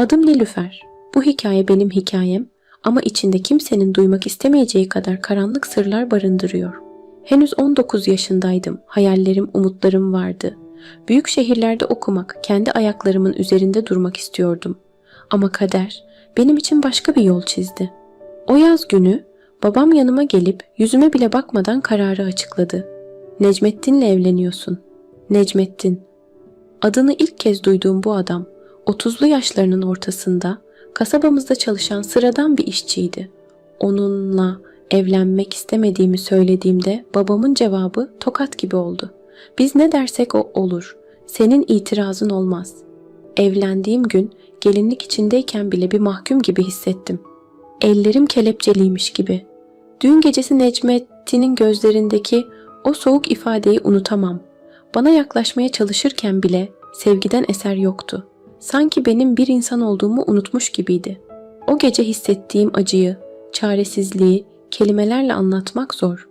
Adım Nilüfer. Bu hikaye benim hikayem ama içinde kimsenin duymak istemeyeceği kadar karanlık sırlar barındırıyor. Henüz 19 yaşındaydım. Hayallerim, umutlarım vardı. Büyük şehirlerde okumak, kendi ayaklarımın üzerinde durmak istiyordum. Ama kader benim için başka bir yol çizdi. O yaz günü babam yanıma gelip yüzüme bile bakmadan kararı açıkladı. Necmettin'le evleniyorsun. Necmettin. Adını ilk kez duyduğum bu adam 30'lu yaşlarının ortasında kasabamızda çalışan sıradan bir işçiydi. Onunla evlenmek istemediğimi söylediğimde babamın cevabı tokat gibi oldu. Biz ne dersek o olur. Senin itirazın olmaz. Evlendiğim gün gelinlik içindeyken bile bir mahkum gibi hissettim. Ellerim kelepçeliymiş gibi. Düğün gecesi Necmettin'in gözlerindeki o soğuk ifadeyi unutamam. Bana yaklaşmaya çalışırken bile sevgiden eser yoktu. Sanki benim bir insan olduğumu unutmuş gibiydi. O gece hissettiğim acıyı, çaresizliği kelimelerle anlatmak zor.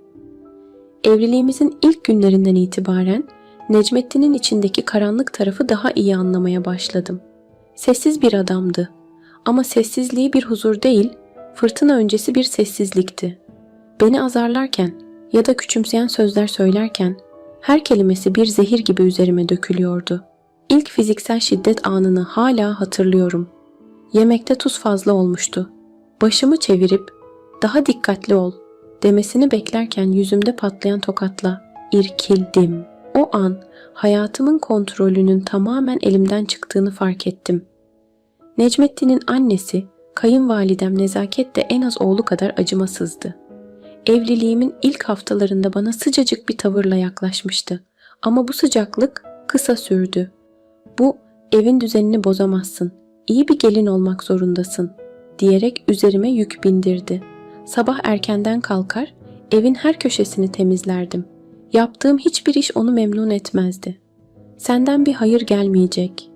Evliliğimizin ilk günlerinden itibaren Necmettin'in içindeki karanlık tarafı daha iyi anlamaya başladım. Sessiz bir adamdı. Ama sessizliği bir huzur değil, fırtına öncesi bir sessizlikti. Beni azarlarken ya da küçümseyen sözler söylerken her kelimesi bir zehir gibi üzerime dökülüyordu. İlk fiziksel şiddet anını hala hatırlıyorum. Yemekte tuz fazla olmuştu. Başımı çevirip daha dikkatli ol demesini beklerken yüzümde patlayan tokatla irkildim. O an hayatımın kontrolünün tamamen elimden çıktığını fark ettim. Necmettin'in annesi, kayınvalidem Nezaket de en az oğlu kadar acımasızdı. Evliliğimin ilk haftalarında bana sıcacık bir tavırla yaklaşmıştı. Ama bu sıcaklık kısa sürdü. Bu evin düzenini bozamazsın. İyi bir gelin olmak zorundasın diyerek üzerime yük bindirdi. Sabah erkenden kalkar, evin her köşesini temizlerdim. Yaptığım hiçbir iş onu memnun etmezdi. Senden bir hayır gelmeyecek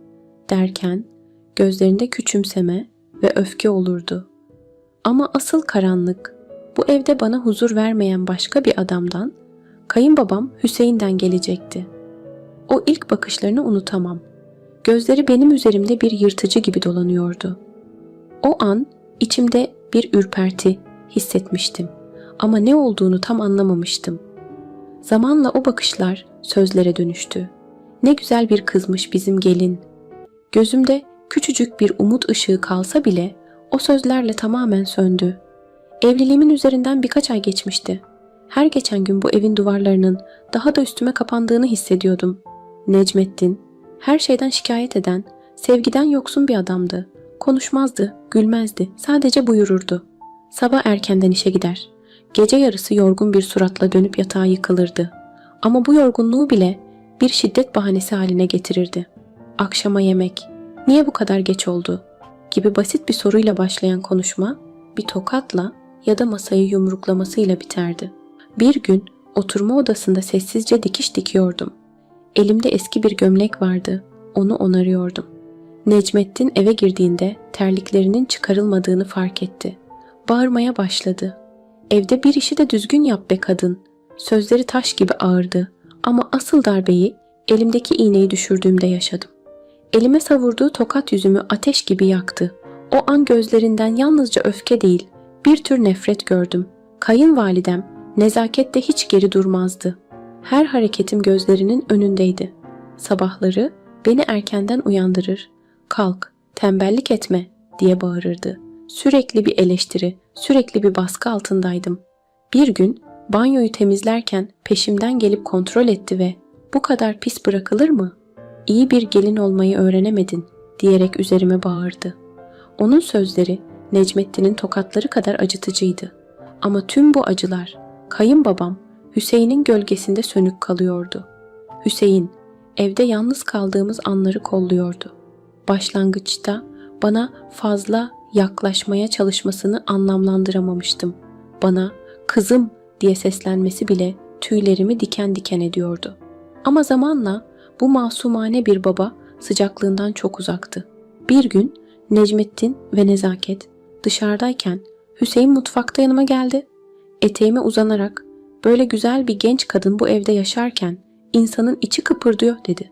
derken gözlerinde küçümseme ve öfke olurdu. Ama asıl karanlık bu evde bana huzur vermeyen başka bir adamdan, kayınbabam Hüseyin'den gelecekti. O ilk bakışlarını unutamam. Gözleri benim üzerimde bir yırtıcı gibi dolanıyordu. O an içimde bir ürperti hissetmiştim ama ne olduğunu tam anlamamıştım. Zamanla o bakışlar sözlere dönüştü. Ne güzel bir kızmış bizim gelin. Gözümde küçücük bir umut ışığı kalsa bile o sözlerle tamamen söndü. Evliliğimin üzerinden birkaç ay geçmişti. Her geçen gün bu evin duvarlarının daha da üstüme kapandığını hissediyordum. Necmettin, her şeyden şikayet eden, sevgiden yoksun bir adamdı. Konuşmazdı, gülmezdi, sadece buyururdu. Sabah erkenden işe gider. Gece yarısı yorgun bir suratla dönüp yatağa yıkılırdı. Ama bu yorgunluğu bile bir şiddet bahanesi haline getirirdi. Akşama yemek, niye bu kadar geç oldu? gibi basit bir soruyla başlayan konuşma bir tokatla ya da masayı yumruklamasıyla biterdi. Bir gün oturma odasında sessizce dikiş dikiyordum. Elimde eski bir gömlek vardı. Onu onarıyordum. Necmettin eve girdiğinde terliklerinin çıkarılmadığını fark etti. Bağırmaya başladı. Evde bir işi de düzgün yap be kadın. Sözleri taş gibi ağırdı. Ama asıl darbeyi elimdeki iğneyi düşürdüğümde yaşadım. Elime savurduğu tokat yüzümü ateş gibi yaktı. O an gözlerinden yalnızca öfke değil, bir tür nefret gördüm. Kayınvalidem nezakette hiç geri durmazdı. Her hareketim gözlerinin önündeydi. Sabahları beni erkenden uyandırır. Kalk, tembellik etme diye bağırırdı. Sürekli bir eleştiri, sürekli bir baskı altındaydım. Bir gün banyoyu temizlerken peşimden gelip kontrol etti ve bu kadar pis bırakılır mı? İyi bir gelin olmayı öğrenemedin diyerek üzerime bağırdı. Onun sözleri Necmettin'in tokatları kadar acıtıcıydı. Ama tüm bu acılar kayınbabam Hüseyin'in gölgesinde sönük kalıyordu. Hüseyin evde yalnız kaldığımız anları kolluyordu. Başlangıçta bana fazla yaklaşmaya çalışmasını anlamlandıramamıştım. Bana kızım diye seslenmesi bile tüylerimi diken diken ediyordu. Ama zamanla bu masumane bir baba sıcaklığından çok uzaktı. Bir gün Necmettin ve Nezaket dışarıdayken Hüseyin mutfakta yanıma geldi. Eteğime uzanarak böyle güzel bir genç kadın bu evde yaşarken insanın içi kıpırdıyor dedi.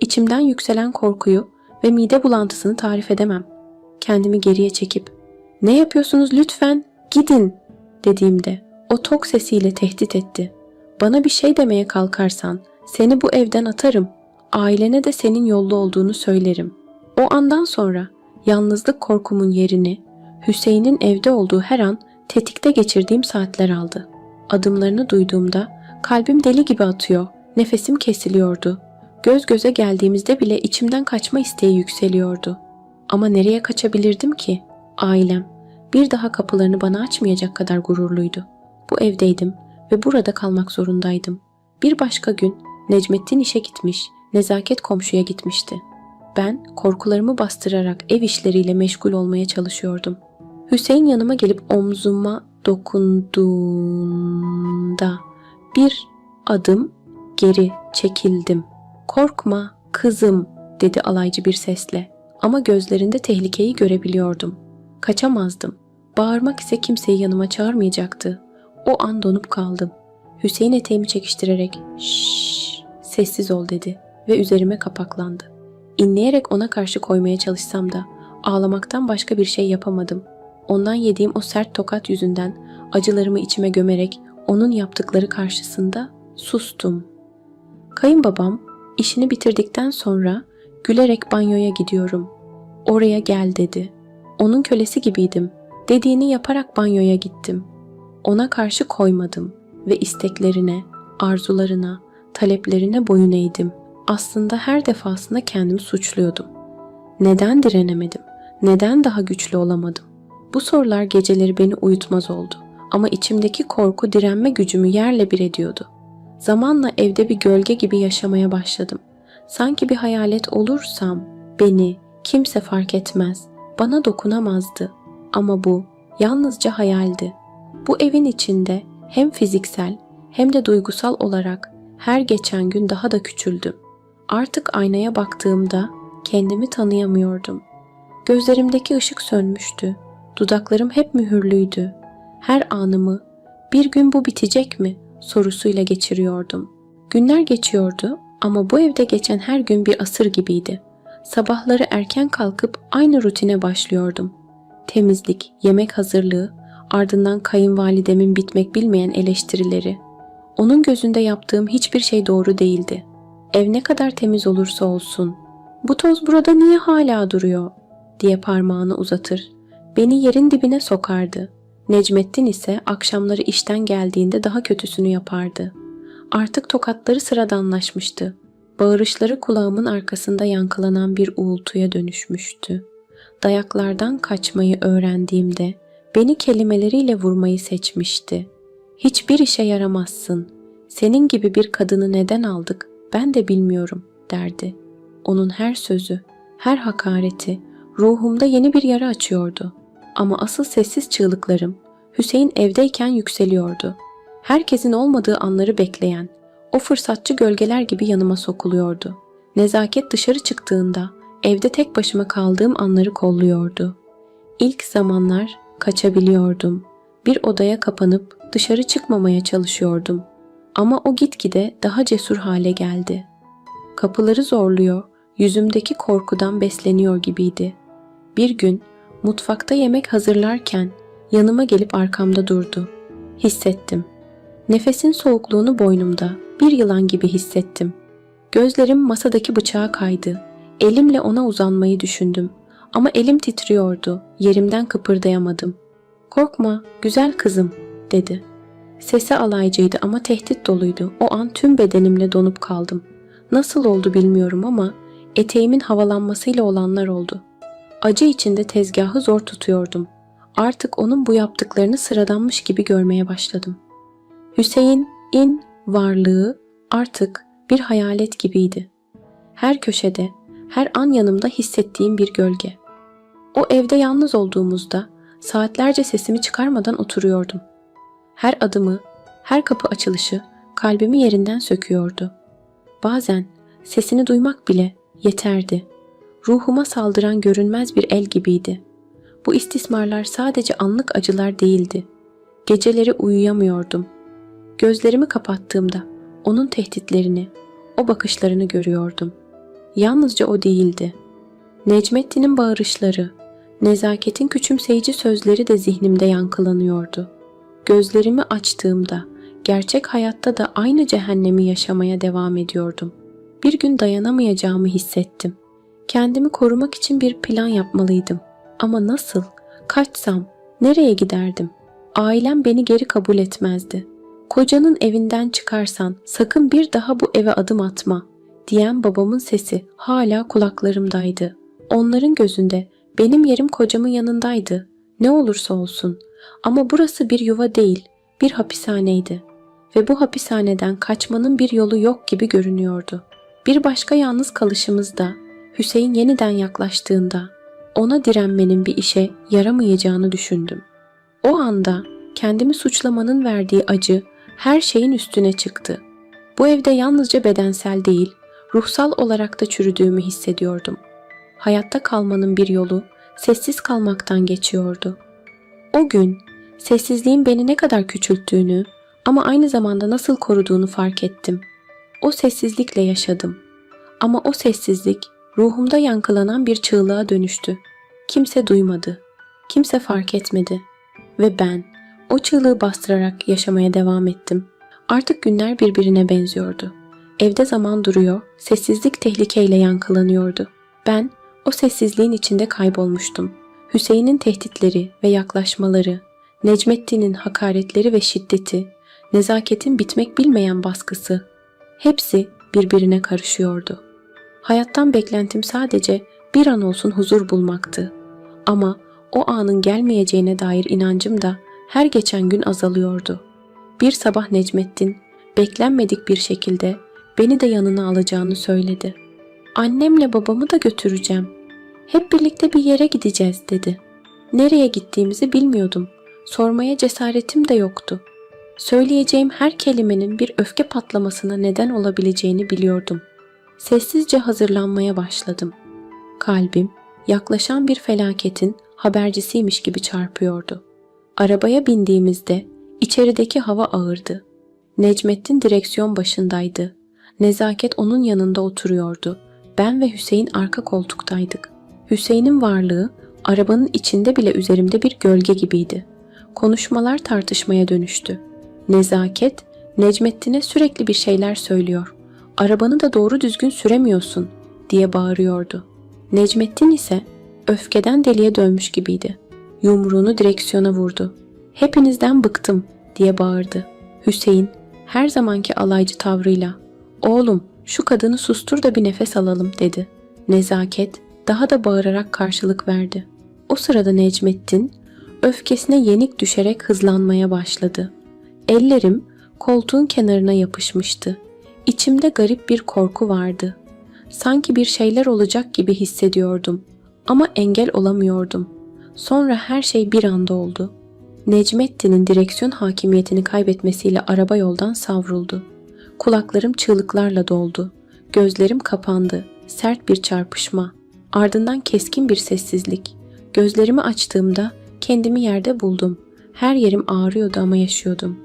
İçimden yükselen korkuyu ve mide bulantısını tarif edemem. kendimi geriye çekip ''Ne yapıyorsunuz lütfen? Gidin!'' dediğimde o tok sesiyle tehdit etti. ''Bana bir şey demeye kalkarsan seni bu evden atarım. Ailene de senin yollu olduğunu söylerim.'' O andan sonra yalnızlık korkumun yerini Hüseyin'in evde olduğu her an tetikte geçirdiğim saatler aldı. Adımlarını duyduğumda kalbim deli gibi atıyor, nefesim kesiliyordu. Göz göze geldiğimizde bile içimden kaçma isteği yükseliyordu. Ama nereye kaçabilirdim ki? Ailem bir daha kapılarını bana açmayacak kadar gururluydu. Bu evdeydim ve burada kalmak zorundaydım. Bir başka gün Necmettin işe gitmiş, nezaket komşuya gitmişti. Ben korkularımı bastırarak ev işleriyle meşgul olmaya çalışıyordum. Hüseyin yanıma gelip omzuma dokunduğunda bir adım geri çekildim. Korkma kızım dedi alaycı bir sesle ama gözlerinde tehlikeyi görebiliyordum. Kaçamazdım. Bağırmak ise kimseyi yanıma çağırmayacaktı. O an donup kaldım. Hüseyin eteğimi çekiştirerek şşş sessiz ol dedi ve üzerime kapaklandı. İnleyerek ona karşı koymaya çalışsam da ağlamaktan başka bir şey yapamadım. Ondan yediğim o sert tokat yüzünden acılarımı içime gömerek onun yaptıkları karşısında sustum. Kayınbabam işini bitirdikten sonra gülerek banyoya gidiyorum. Oraya gel dedi. Onun kölesi gibiydim. Dediğini yaparak banyoya gittim. Ona karşı koymadım ve isteklerine, arzularına, taleplerine boyun eğdim. Aslında her defasında kendimi suçluyordum. Neden direnemedim? Neden daha güçlü olamadım? Bu sorular geceleri beni uyutmaz oldu. Ama içimdeki korku direnme gücümü yerle bir ediyordu. Zamanla evde bir gölge gibi yaşamaya başladım. Sanki bir hayalet olursam beni kimse fark etmez, bana dokunamazdı. Ama bu yalnızca hayaldi. Bu evin içinde hem fiziksel hem de duygusal olarak her geçen gün daha da küçüldüm. Artık aynaya baktığımda kendimi tanıyamıyordum. Gözlerimdeki ışık sönmüştü. Dudaklarım hep mühürlüydü. Her anımı bir gün bu bitecek mi sorusuyla geçiriyordum. Günler geçiyordu ama bu evde geçen her gün bir asır gibiydi. Sabahları erken kalkıp aynı rutine başlıyordum. Temizlik, yemek hazırlığı, ardından kayınvalidemin bitmek bilmeyen eleştirileri. Onun gözünde yaptığım hiçbir şey doğru değildi. Ev ne kadar temiz olursa olsun, bu toz burada niye hala duruyor diye parmağını uzatır. Beni yerin dibine sokardı. Necmettin ise akşamları işten geldiğinde daha kötüsünü yapardı. Artık tokatları sıradanlaşmıştı. Bağırışları kulağımın arkasında yankılanan bir uğultuya dönüşmüştü. Dayaklardan kaçmayı öğrendiğimde beni kelimeleriyle vurmayı seçmişti. Hiçbir işe yaramazsın. Senin gibi bir kadını neden aldık ben de bilmiyorum derdi. Onun her sözü, her hakareti ruhumda yeni bir yara açıyordu. Ama asıl sessiz çığlıklarım Hüseyin evdeyken yükseliyordu. Herkesin olmadığı anları bekleyen, o fırsatçı gölgeler gibi yanıma sokuluyordu. Nezaket dışarı çıktığında evde tek başıma kaldığım anları kolluyordu. İlk zamanlar kaçabiliyordum. Bir odaya kapanıp dışarı çıkmamaya çalışıyordum. Ama o gitgide daha cesur hale geldi. Kapıları zorluyor, yüzümdeki korkudan besleniyor gibiydi. Bir gün mutfakta yemek hazırlarken yanıma gelip arkamda durdu. Hissettim. Nefesin soğukluğunu boynumda bir yılan gibi hissettim. Gözlerim masadaki bıçağa kaydı. Elimle ona uzanmayı düşündüm. Ama elim titriyordu. Yerimden kıpırdayamadım. Korkma, güzel kızım, dedi. Sesi alaycıydı ama tehdit doluydu. O an tüm bedenimle donup kaldım. Nasıl oldu bilmiyorum ama eteğimin havalanmasıyla olanlar oldu. Acı içinde tezgahı zor tutuyordum. Artık onun bu yaptıklarını sıradanmış gibi görmeye başladım. Hüseyin'in varlığı artık bir hayalet gibiydi. Her köşede, her an yanımda hissettiğim bir gölge. O evde yalnız olduğumuzda saatlerce sesimi çıkarmadan oturuyordum. Her adımı, her kapı açılışı kalbimi yerinden söküyordu. Bazen sesini duymak bile yeterdi. Ruhuma saldıran görünmez bir el gibiydi. Bu istismarlar sadece anlık acılar değildi. Geceleri uyuyamıyordum. Gözlerimi kapattığımda onun tehditlerini, o bakışlarını görüyordum. Yalnızca o değildi. Necmettin'in bağırışları, Nezaketin küçümseyici sözleri de zihnimde yankılanıyordu. Gözlerimi açtığımda gerçek hayatta da aynı cehennemi yaşamaya devam ediyordum. Bir gün dayanamayacağımı hissettim. Kendimi korumak için bir plan yapmalıydım. Ama nasıl? Kaçsam? Nereye giderdim? Ailem beni geri kabul etmezdi. Kocanın evinden çıkarsan sakın bir daha bu eve adım atma diyen babamın sesi hala kulaklarımdaydı. Onların gözünde benim yerim kocamın yanındaydı. Ne olursa olsun. Ama burası bir yuva değil, bir hapishaneydi. Ve bu hapishaneden kaçmanın bir yolu yok gibi görünüyordu. Bir başka yalnız kalışımızda Hüseyin yeniden yaklaştığında ona direnmenin bir işe yaramayacağını düşündüm. O anda kendimi suçlamanın verdiği acı her şeyin üstüne çıktı. Bu evde yalnızca bedensel değil, ruhsal olarak da çürüdüğümü hissediyordum. Hayatta kalmanın bir yolu sessiz kalmaktan geçiyordu. O gün sessizliğin beni ne kadar küçülttüğünü ama aynı zamanda nasıl koruduğunu fark ettim. O sessizlikle yaşadım. Ama o sessizlik ruhumda yankılanan bir çığlığa dönüştü. Kimse duymadı. Kimse fark etmedi. Ve ben o çığlığı bastırarak yaşamaya devam ettim. Artık günler birbirine benziyordu. Evde zaman duruyor, sessizlik tehlikeyle yankılanıyordu. Ben o sessizliğin içinde kaybolmuştum. Hüseyin'in tehditleri ve yaklaşmaları, Necmettin'in hakaretleri ve şiddeti, nezaketin bitmek bilmeyen baskısı, hepsi birbirine karışıyordu. Hayattan beklentim sadece bir an olsun huzur bulmaktı. Ama o anın gelmeyeceğine dair inancım da her geçen gün azalıyordu. Bir sabah Necmettin beklenmedik bir şekilde beni de yanına alacağını söyledi. Annemle babamı da götüreceğim. Hep birlikte bir yere gideceğiz dedi. Nereye gittiğimizi bilmiyordum. Sormaya cesaretim de yoktu. Söyleyeceğim her kelimenin bir öfke patlamasına neden olabileceğini biliyordum. Sessizce hazırlanmaya başladım. Kalbim yaklaşan bir felaketin habercisiymiş gibi çarpıyordu. Arabaya bindiğimizde içerideki hava ağırdı. Necmettin direksiyon başındaydı. Nezaket onun yanında oturuyordu. Ben ve Hüseyin arka koltuktaydık. Hüseyin'in varlığı arabanın içinde bile üzerimde bir gölge gibiydi. Konuşmalar tartışmaya dönüştü. Nezaket, Necmettin'e sürekli bir şeyler söylüyor. Arabanı da doğru düzgün süremiyorsun diye bağırıyordu. Necmettin ise öfkeden deliye dönmüş gibiydi. Yumruğunu direksiyona vurdu. Hepinizden bıktım diye bağırdı. Hüseyin her zamanki alaycı tavrıyla oğlum şu kadını sustur da bir nefes alalım dedi. Nezaket daha da bağırarak karşılık verdi. O sırada Necmettin öfkesine yenik düşerek hızlanmaya başladı. Ellerim koltuğun kenarına yapışmıştı. İçimde garip bir korku vardı. Sanki bir şeyler olacak gibi hissediyordum ama engel olamıyordum. Sonra her şey bir anda oldu. Necmettin'in direksiyon hakimiyetini kaybetmesiyle araba yoldan savruldu. Kulaklarım çığlıklarla doldu. Gözlerim kapandı. Sert bir çarpışma. Ardından keskin bir sessizlik. Gözlerimi açtığımda kendimi yerde buldum. Her yerim ağrıyordu ama yaşıyordum.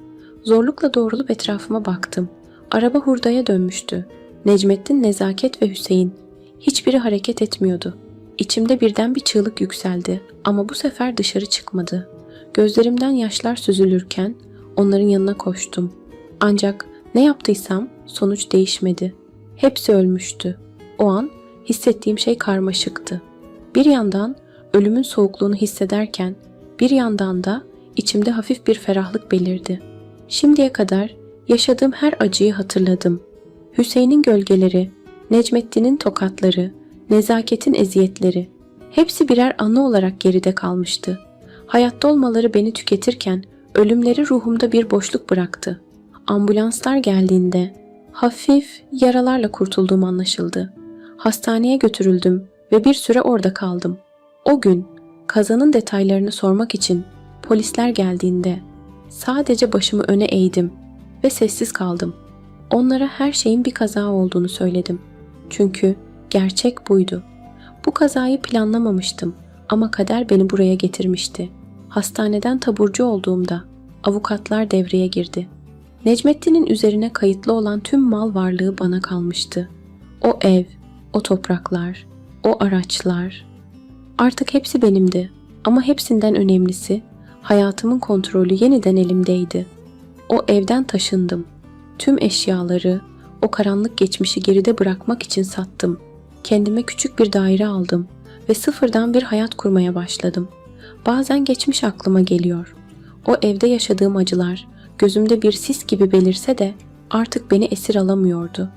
Zorlukla doğrulup etrafıma baktım. Araba hurdaya dönmüştü. Necmettin, Nezaket ve Hüseyin. Hiçbiri hareket etmiyordu. İçimde birden bir çığlık yükseldi ama bu sefer dışarı çıkmadı. Gözlerimden yaşlar süzülürken onların yanına koştum. Ancak ne yaptıysam sonuç değişmedi. Hepsi ölmüştü. O an hissettiğim şey karmaşıktı. Bir yandan ölümün soğukluğunu hissederken bir yandan da içimde hafif bir ferahlık belirdi. Şimdiye kadar yaşadığım her acıyı hatırladım. Hüseyin'in gölgeleri, Necmettin'in tokatları, Nezaketin eziyetleri hepsi birer anı olarak geride kalmıştı. Hayatta olmaları beni tüketirken ölümleri ruhumda bir boşluk bıraktı. Ambulanslar geldiğinde hafif yaralarla kurtulduğum anlaşıldı. Hastaneye götürüldüm ve bir süre orada kaldım. O gün kazanın detaylarını sormak için polisler geldiğinde sadece başımı öne eğdim ve sessiz kaldım. Onlara her şeyin bir kaza olduğunu söyledim. Çünkü gerçek buydu. Bu kazayı planlamamıştım ama kader beni buraya getirmişti. Hastaneden taburcu olduğumda avukatlar devreye girdi. Necmettin'in üzerine kayıtlı olan tüm mal varlığı bana kalmıştı. O ev, o topraklar, o araçlar. Artık hepsi benimdi ama hepsinden önemlisi hayatımın kontrolü yeniden elimdeydi. O evden taşındım. Tüm eşyaları, o karanlık geçmişi geride bırakmak için sattım. Kendime küçük bir daire aldım ve sıfırdan bir hayat kurmaya başladım. Bazen geçmiş aklıma geliyor. O evde yaşadığım acılar gözümde bir sis gibi belirse de artık beni esir alamıyordu.